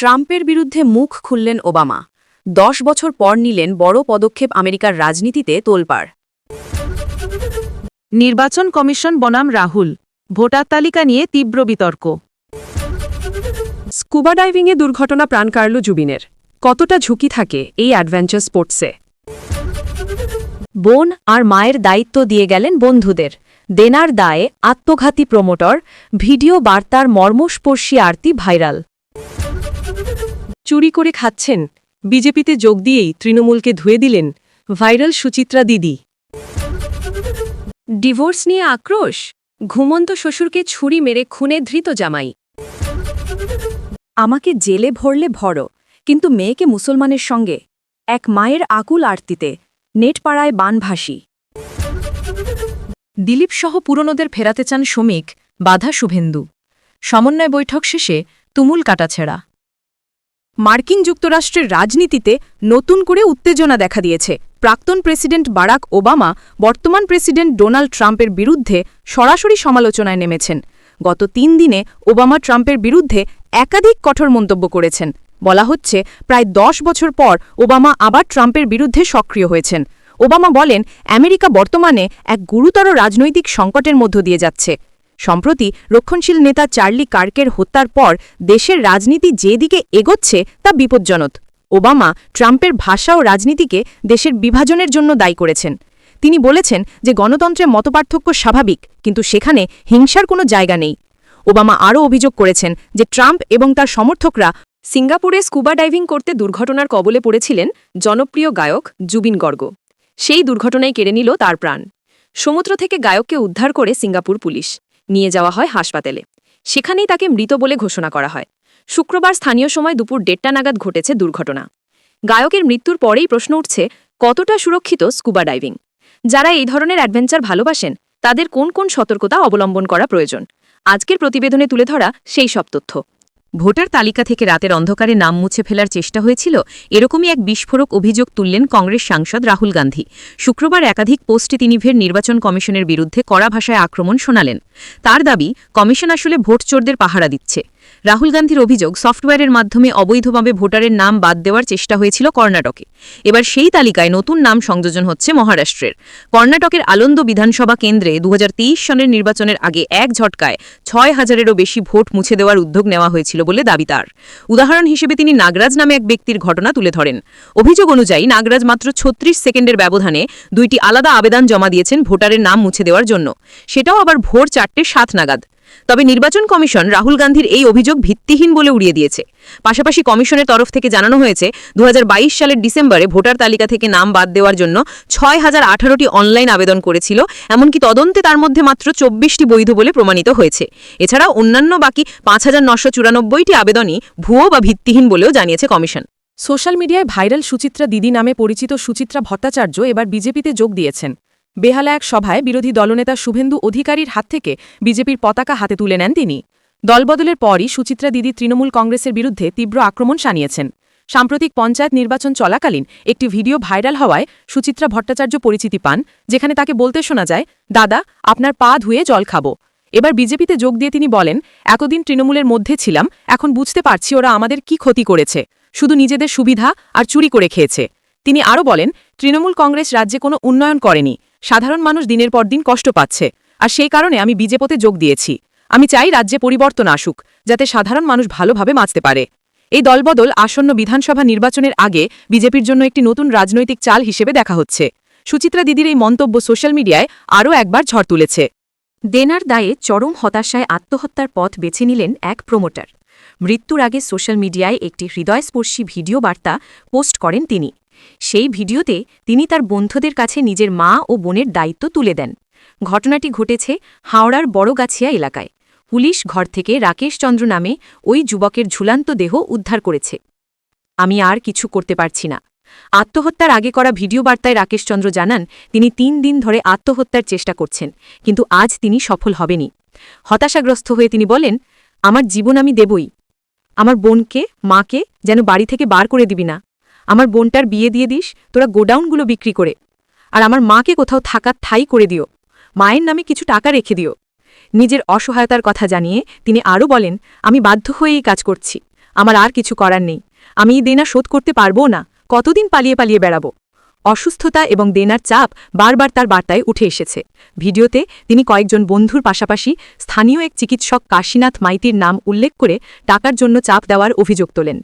ট্রাম্পের বিরুদ্ধে মুখ খুললেন ওবামা। দশ বছর পর নিলেন বড় পদক্ষেপ আমেরিকার রাজনীতিতে তোলপাড়। নির্বাচন কমিশন বনাম রাহুল। ভোটার তালিকা নিয়ে তীব্র বিতর্ক। স্কুবা ডাইভিংয়ে দুর্ঘটনা প্রাণ কাড়ল জুবিনের। কতটা ঝুঁকি থাকে এই অ্যাডভেঞ্চার স্পোর্টসে? বোন আর মায়ের দায়িত্ব দিয়ে গেলেন বন্ধুদের। দেনার দায়ে আত্মঘাতী প্রমোটর ভিডিও বার্তার মর্মস্পর্শী আরতি ভাইরাল। চুরি করে খাচ্ছেন। বিজেপিতে যোগ দিয়েই তৃণমূলকে ধুয়ে দিলেন ভাইরাল সুচিত্রা দিদি। ডিভোর্স নিয়ে আক্রোশ? ঘুমন্ত শ্বশুরকে ছুরি মেরে খুনে ধৃত জামাই। আমাকে জেলে ভরলে ভরো, কিন্তু মেয়েকে মুসলমানের সঙ্গে, এক মায়ের আকুল আরতিতে, নেটপাড়ায় বানভাসী দিলীপ সহ পুরনোদের ফেরাতে চান শ্রমিক বাধা শুভেন্দু। সমন্বয় বৈঠক শেষে তুমুল কাটাছেড়া। মার্কিন যুক্তরাষ্ট্রের রাজনীতিতে নতুন করে উত্তেজনা দেখা দিয়েছে। প্রাক্তন প্রেসিডেন্ট বারাক ওবামা, বর্তমান প্রেসিডেন্ট ডোনাল্ড ট্রাম্পের বিরুদ্ধে সরাসরি সমালোচনায় নেমেছেন। গত তিন দিনে ওবামা ট্রাম্পের বিরুদ্ধে একাধিক কঠোর মন্তব্য করেছেন। বলা হচ্ছে, প্রায় দশ বছর পর ওবামা আবার ট্রাম্পের বিরুদ্ধে সক্রিয় হয়েছেন। ওবামা বলেন, আমেরিকা বর্তমানে এক গুরুতর রাজনৈতিক সংকটের মধ্য দিয়ে যাচ্ছে। সম্প্রতি রক্ষণশীল নেতা চার্লি কার্কের হত্যার পর দেশের রাজনীতি যেদিকে এগোচ্ছে তা বিপজ্জনক। ওবামা ট্রাম্পের ভাষা ও রাজনীতিকে দেশের বিভাজনের জন্য দায়ী করেছেন। তিনি বলেছেন যে গণতন্ত্রে মতপার্থক্য স্বাভাবিক, কিন্তু সেখানে হিংসার কোনো জায়গা নেই। ওবামা আরও অভিযোগ করেছেন যে ট্রাম্প এবং তার সমর্থকরা সিঙ্গাপুরে স্কুবা ডাইভিং করতে দুর্ঘটনার কবলে পড়েছিলেন জনপ্রিয় গায়ক জুবিন গর্গ। সেই দুর্ঘটনায় কেড়ে নিল তার প্রাণ। সমুদ্র থেকে গায়ককে উদ্ধার করে সিঙ্গাপুর পুলিশ। নিয়ে যাওয়া হয় হাসপাতালে। সেখানেই তাকে মৃত বলে ঘোষণা করা হয়। শুক্রবার স্থানীয় সময় দুপুর দেড়টা নাগাদ ঘটেছে দুর্ঘটনা। গায়কের মৃত্যুর পরেই প্রশ্ন উঠছে, কতটা সুরক্ষিত স্কুবা ডাইভিং? যারা এই ধরনের অ্যাডভেঞ্চার ভালোবাসেন, তাদের কোন কোন সতর্কতা অবলম্বন করা প্রয়োজন? আজকের প্রতিবেদনে তুলে ধরা সেই সব তথ্য। ভোটার তালিকা থেকে রাতের অন্ধকারে নাম মুছে ফেলার চেষ্টা হয়েছিল, এরকমই এক বিস্ফোরক অভিযোগ তুললেন কংগ্রেস সাংসদ রাহুল গান্ধী। শুক্রবার একাধিক পোস্টে তিনি ফের নির্বাচন কমিশনের বিরুদ্ধে কড়া ভাষায় আক্রমণ শোনালেন। তার দাবি, কমিশন আসলে ভোট চোরদের পাহারা দিচ্ছে। রাহুল গান্ধীর অভিযোগ, সফটওয়্যারের মাধ্যমে অবৈধভাবে ভোটারের নাম বাদ দেওয়ার চেষ্টা হয়েছিল কর্ণাটকে। এবার সেই তালিকায় নতুন নাম সংযোজন হচ্ছে মহারাষ্ট্রের। কর্ণাটকের আলন্দ বিধানসভা কেন্দ্রে দু সনের নির্বাচনের আগে এক ঝটকায় ছয় হাজারেরও বেশি ভোট মুছে দেওয়ার উদ্যোগ নেওয়া হয়েছিল বলে দাবি তার। উদাহরণ হিসেবে তিনি নাগরাজ নামে এক ব্যক্তির ঘটনা তুলে ধরেন। অভিযোগ অনুযায়ী, নাগরাজ মাত্র ছত্রিশ সেকেন্ডের ব্যবধানে দুইটি আলাদা আবেদন জমা দিয়েছেন ভোটারের নাম মুছে দেওয়ার জন্য। সেটাও আবার ভোর চারটে সাত নাগাদ। তবে নির্বাচন কমিশন রাহুল গান্ধীর এই অভিযোগ ভিত্তিহীন বলে উড়িয়ে দিয়েছে। পাশাপাশি কমিশনের তরফ থেকে জানানো হয়েছে দু হাজার বাইশ সালের ডিসেম্বরে ভোটার তালিকা থেকে নাম বাদ দেওয়ার জন্য ছয় হাজার আঠারোটি অনলাইন আবেদন করেছিল, এমনকি তদন্তে তার মধ্যে মাত্র চব্বিশটি বৈধ বলে প্রমাণিত হয়েছে। এছাড়াও অন্যান্য বাকি পাঁচ হাজার নশো চুরানব্বইটি আবেদনই ভুয়ো বা ভিত্তিহীন বলেও জানিয়েছে কমিশন। সোশ্যাল মিডিয়ায় ভাইরাল সুচিত্রা দিদি নামে পরিচিত সুচিত্রা ভট্টাচার্য এবার বিজেপিতে যোগ দিয়েছেন। বেহালা এক সভায় বিরোধী দলনেতা শুভেন্দু অধিকারীর হাত থেকে বিজেপির পতাকা হাতে তুলে নেন তিনি। দলবদলের পরই সুচিত্রা দিদি তৃণমূল কংগ্রেসের বিরুদ্ধে তীব্র আক্রমণ শানিয়েছেন। সাম্প্রতিক পঞ্চায়েত নির্বাচন চলাকালীন একটি ভিডিও ভাইরাল হওয়ায় সুচিত্রা ভট্টাচার্য পরিচিতি পান, যেখানে তাকে বলতে শোনা যায়, দাদা, আপনার পা ধুয়ে জল খাব। এবার বিজেপিতে যোগ দিয়ে তিনি বলেন, এতদিন তৃণমূলের মধ্যে ছিলাম, এখন বুঝতে পারছি ওরা আমাদের কি ক্ষতি করেছে। শুধু নিজেদের সুবিধা আর চুরি করে খেয়েছে। তিনি আরও বলেন, তৃণমূল কংগ্রেস রাজ্যে কোনো উন্নয়ন করেনি। সাধারণ মানুষ দিনের পর দিন কষ্ট পাচ্ছে। আর সেই কারণে আমি বিজেপতে যোগ দিয়েছি। আমি চাই রাজ্যে পরিবর্তন আসুক, যাতে সাধারণ মানুষ ভালোভাবে বাঁচতে পারে। এই দলবদল আসন্ন বিধানসভা নির্বাচনের আগে বিজেপির জন্য একটি নতুন রাজনৈতিক চাল হিসেবে দেখা হচ্ছে। সুচিত্রা দিদির এই মন্তব্য সোশ্যাল মিডিয়ায় আরও একবার ঝড় তুলেছে। দেনার দায়ে চরম হতাশায় আত্মহত্যার পথ বেছে নিলেন এক প্রমোটার। মৃত্যুর আগে সোশ্যাল মিডিয়ায় একটি হৃদয়স্পর্শী ভিডিও বার্তা পোস্ট করেন তিনি। সেই ভিডিওতে তিনি তার বন্ধুদের কাছে নিজের মা ও বোনের দায়িত্ব তুলে দেন। ঘটনাটি ঘটেছে হাওড়ার বড়গাছিয়া এলাকায়। পুলিশ ঘর থেকে রাকেশ চন্দ্র নামে ওই যুবকের ঝুলান্ত দেহ উদ্ধার করেছে। আমি আর কিছু করতে পারছি না। আত্মহত্যার আগে করা ভিডিও বার্তায় রাকেশচন্দ্র জানান, তিনি তিন দিন ধরে আত্মহত্যার চেষ্টা করছেন, কিন্তু আজ তিনি সফল হবেনি হতাশাগ্রস্ত হয়ে তিনি বলেন, আমার জীবন আমি দেবই। আমার বোনকে, মাকে যেন বাড়ি থেকে বার করে দিবি না। আমার বোনটার বিয়ে দিয়ে দিস, তোরা গোডাউনগুলো বিক্রি করে। আর আমার মাকে কোথাও থাকার ঠাই করে দিও। মায়ের নামে কিছু টাকা রেখে দিও। নিজের অসহায়তার কথা জানিয়ে তিনি আরও বলেন, আমি বাধ্য হয়েই কাজ করছি। আমার আর কিছু করার নেই। আমি এই দেনা শোধ করতে পারব না। কতদিন পালিয়ে পালিয়ে বেড়াবো? অসুস্থতা এবং দেনার চাপ বারবার তার বার্তায় উঠে এসেছে। ভিডিওতে তিনি কয়েকজন বন্ধুর পাশাপাশি স্থানীয় এক চিকিৎসক কাশীনাথ মাইতির নাম উল্লেখ করে টাকার জন্য চাপ দেওয়ার অভিযোগ তোলেন।